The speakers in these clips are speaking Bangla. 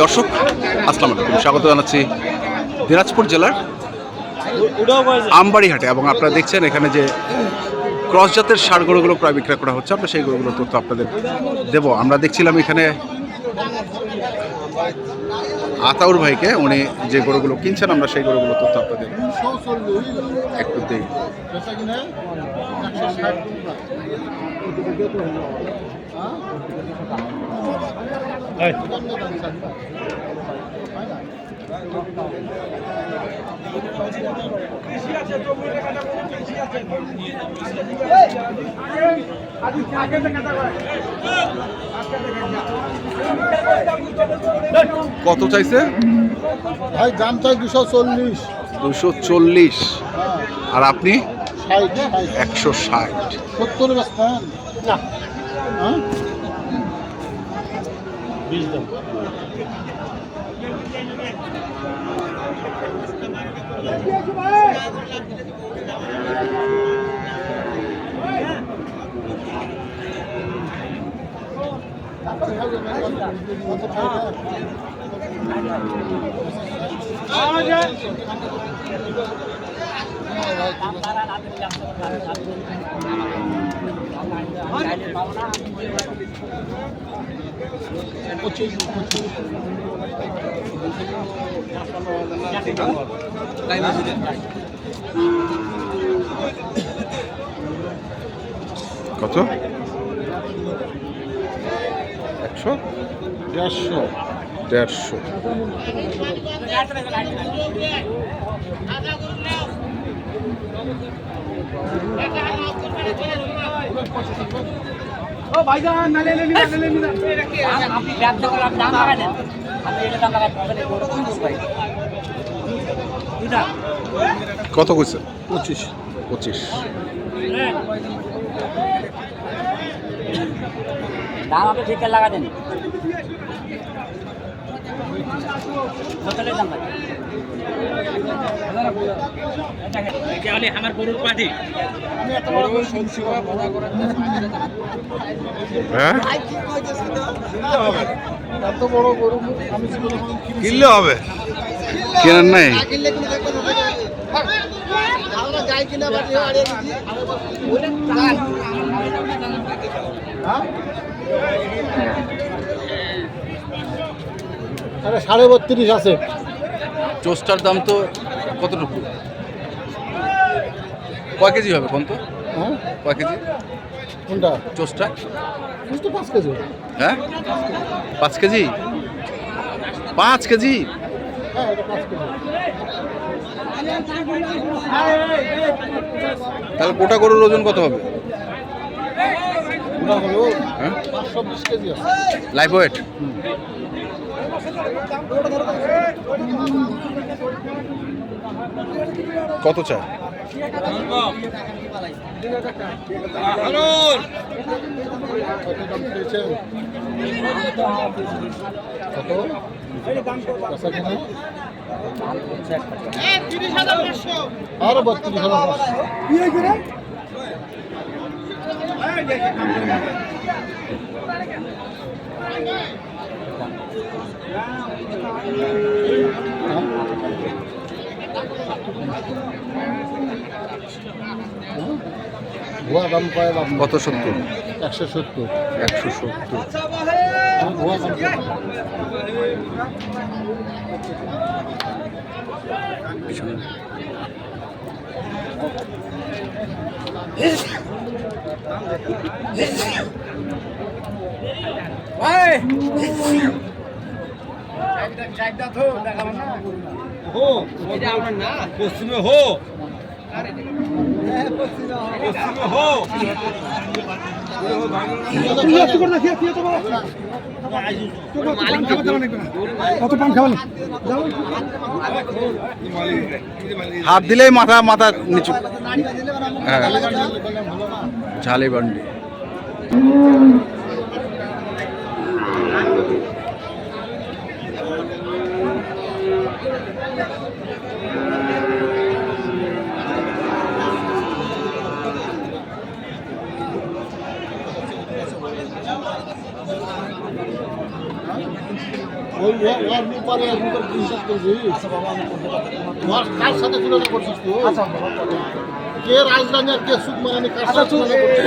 দর্শক, আসসালামু আলাইকুম। স্বাগত জানাচ্ছি দিনাজপুর জেলার আমবাড়ি হাটে এবং আপনারা দেখছেন এখানে যে ক্রস জাতের সার গরুগুলো প্রায় বিক্রয় করা হচ্ছে, আমরা সেই গরুগুলো তথ্য আপনাদের দেব। আমরা দেখছিলাম এখানে আতাউর ভাইকে, উনি যে গরুগুলো কিনছেন, আমরা সেই গরুগুলো তথ্য আপনাদের একটু দিই। কত চাইছে? ভাই দাম চাই দুশো চল্লিশ। দুশো চল্লিশ। আর আপনি? একশো ষাট। সত্তর না। হ্যাঁ? কত? একশো? দেড়শো। দেড়শো। আপনি ব্যবসা করে আপনি দাম লাগাই দেন আপনি এটা দাম কত কইছে? পঁচিশ। পঁচিশ। দাম আপনি ঠিক লাগা দেন। কতলে লাগে আমার গরুর পাটি হ্যাঁ? এত বড় গরু আমি জীবনে কোনোদিন কিনেছি কিনলে হবে? কেনার নাই? হ্যাঁ? আরে সাড়ে বত্রিশ আছে। চোস্টার দাম তো কতটুকু? কয় কেজি হবে কোন তো? হ্যাঁ? কয় কেজি? কোনটা? বুঝতে পাঁচ কেজি। হ্যাঁ? পাঁচ কেজি? পাঁচ কেজি? হ্যাঁ তাহলে গোটা গরুর ওজন কত হবে? হ্যাঁ? Life weight? কত চাই আরও বত্রিশ হাজার পাঁচশো ভুয়া দাম লাভ। কত সত্তর? একশো সত্তর। একশো সত্তর। আমি ভুয়া দাম পাই। পশ্চিমে হো। পশ্চিমে হো। হাত দিলেই মাথা মাথা নিচু। হ্যাঁ। ওই কি ওর কার সাথে তুলনা করছিস তুই? কে রাজধানী আর কে সুকমারানি কার সাথে তুলনা করছিস?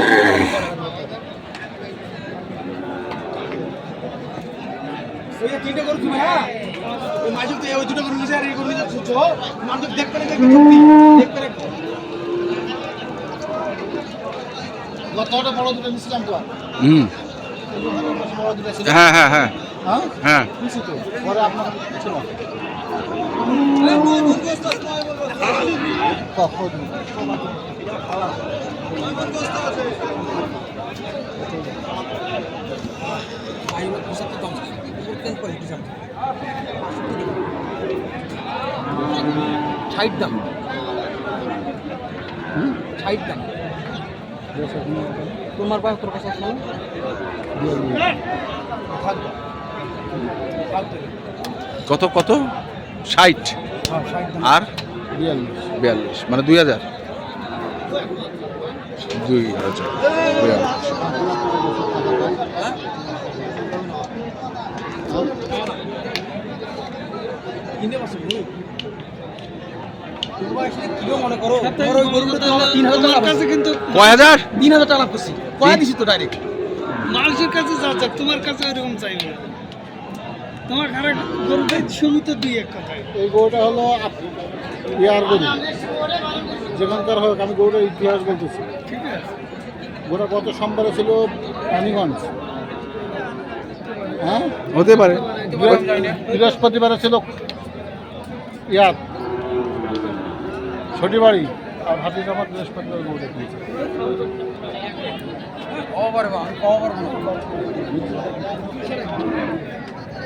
গতটা বড় দুটো নিছিলাম তো। হুম। বড় দুটো ছিল। হ্যাঁ হ্যাঁ হ্যাঁ। হ্যাঁ? হ্যাঁ। ষাট দাম। ষাট দাম। তোমার পায়ে তোর কাছে আছে? কত কত? ষাট। আর? বিয়াল্লিশ। মানে দুই হাজার? দুই হাজার। মনে কয় হাজার? তিন হাজার টাকা করছি। কয়া দিছি তো ডাইরেক্ট মানুষের কাছে যা তোমার কাছে ওইরকম চাইবে না। তোমার ঘরে গরুটা সীমিত দুই এক কথায়। এই গরুটা হলো আপ- ইয়ার গরু। যেখানকার হোক আমি গরুটার ইতিহাস বলতেছি। ঠিক আছে। গোটা গত সোমবারে ছিল রানীগঞ্জ হ্যাঁ? হতে পারে। বৃহস্পতিবারে ছিল ইয়াত ছোটিবাড়ি আর হাতির আমার বৃহস্পতিবার গরুটা কিনেছে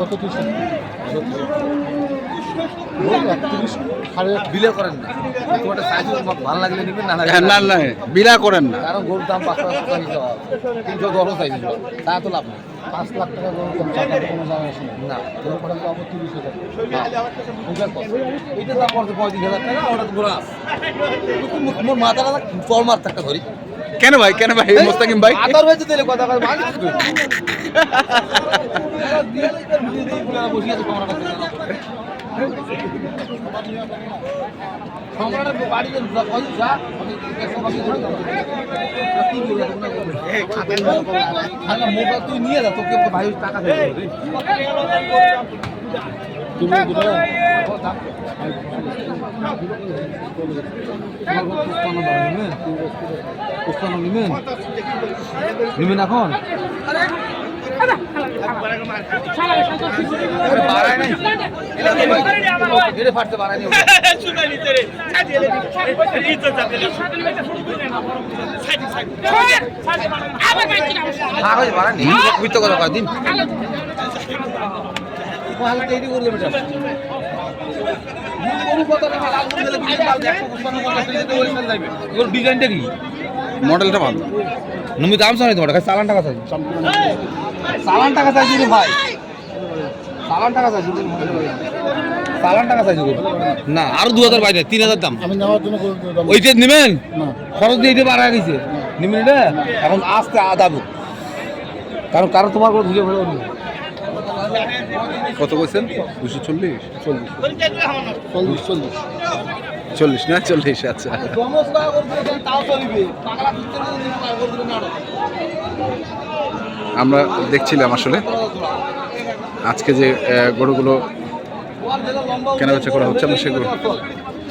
কত কত তিরিশ বিলে করেন না। তোমার সাইজ ভালো লাগলে নিবেন না হ্যাঁ, না না বিলা করেন না। কারণ গরুর দাম পাঁচশো টাকা হবে। তিনশো তা তো লাভ নেই। পাঁচ লাখ টাকা গরু কম টাকার কোনো দাম আসে না। না। গরু করার দাম তিরিশ হাজার। ওইটার কত? এইটার দাম পড়ছে পঁয়ত্রিশ হাজার টাকা ওটা তো গোড়া মোর মাথাটা চল মার একটা ধরি। কেন ভাই? কেন ভাই? মোস্তাকিম ভাই? আদার হয়েছে তাহলে কথা কথা মোটা তুই নিয়ে যা তোকে ভাই টাকা দেবে তুমি দুটো নিবেন এখন হ্যাঁ দিন হালে তৈরি করলে বেটা। গরু কত টাকা? লাল করে দিলে বিলে লাল একশো পঞ্চান্ন পঞ্চাশ টাকা দিতে ওই সাল যাইবে ওর ডিজাইনটা কি? মডেলটা ভালো। নমি দাম শুনে তোমার কাছে চালান টাকা চাইছি চালান টাকা চাইছি রে ভাই। চালান টাকা চাইছি চালান টাকা চাইছি গো। না আরও দু হাজার বাইরে তিন হাজার দাম। আমি নেওয়ার জন্য গরু ওইটা নেবেন? খরচ দিয়ে দিতে পারা গেছে নেবেন এটা? এখন আস্তে আদাবো। কারণ কারও তোমার করে ধুয়ে ফেলে কত বলছেন? দুশো চল্লিশ? চল্লিশ। চল্লিশ। চল্লিশ না? চল্লিশ আচ্ছা। আমরা দেখছিলাম আসলে। আজকে যে গরুগুলো কেনা বেচা করা হচ্ছে, আমরা সেগুলো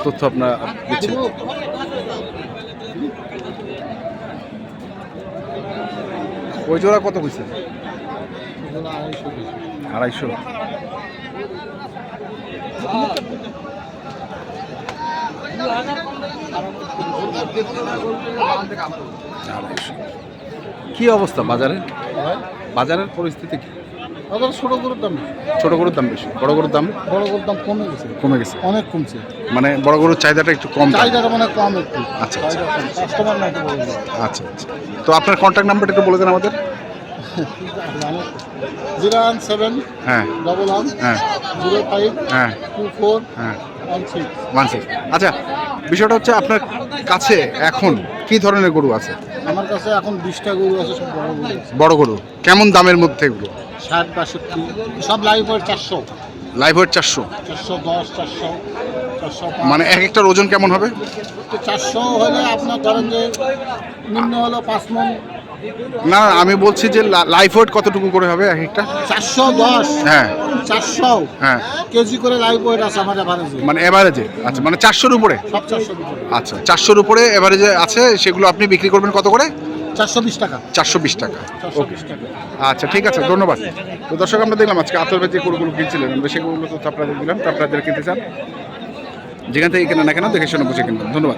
তথ্য আপনার দিচ্ছি ওই জোড়া কত কইছে আড়াইশো। কি অবস্থা বাজারে? বাজারের পরিস্থিতি কি? ওদের ছোট গরুর দাম ছোট গরুর দাম বেশি। বড় গরুর দাম? বড় গরুর দাম কমে গেছে। কমে গেছে। অনেক কমছে। মানে বড় গরুর চাহিদাটা একটু কম চাহিদাটা মানে কম একটু। আচ্ছা, কাস্টমার নাই তো আচ্ছা আচ্ছা। তো আপনার কন্ট্যাক্ট নাম্বারটা একটু বলে দেন আমাদের। জিরো ওয়ান সেভেন হ্যাঁ। ডবল ওয়ান হ্যাঁ। জিরো ফাইভ হ্যাঁ। টু ফোর হ্যাঁ ওয়ান সিক্স ওয়ান সিক্স আচ্ছা বিষয়টা হচ্ছে আপনার কাছে এখন কি ধরনের গরু আছে? আমার কাছে এখন বিশটা গরু আছে সব বড় গরু আছে। বড় গরু। কেমন দামের মধ্যে এগুলো? ষাট বাষট্টি সব লাইভ ওয়েট চারশো। লাইভ ওয়েট চারশো। চারশো দশ চারশো চারশো মানে এক একটার ওজন কেমন হবে? চারশো হলে আপনার ধরেন যে নিম্ন হলো পাঁচ মন না আমি বলছি যে লাইভ ওয়েট কতটুকু করে হবে এক একটা? চারশো দশ। হ্যাঁ। চারশো। হ্যাঁ। কেজি করে লাইভ ওয়েট আছে আমার এভারেজে মানে এভারেজে আচ্ছা মানে চারশোর উপরে? সব আচ্ছা চারশোর উপরে এভারেজে আছে সেগুলো আপনি বিক্রি করবেন কত করে? চারশো বিশ টাকা। চারশো বিশ টাকা। টাকা। আচ্ছা ঠিক আছে ধন্যবাদ। তো দর্শক আমরা দেখলাম আজকে আতর যে গরুগুলো কিনছিলেন। গরুগুলো তো আপনাদের দিলাম তো আপনারা কিনতে চান। যেখান থেকে কেনা না কেন দেখে শুনে বুঝে কিনবেন। ধন্যবাদ।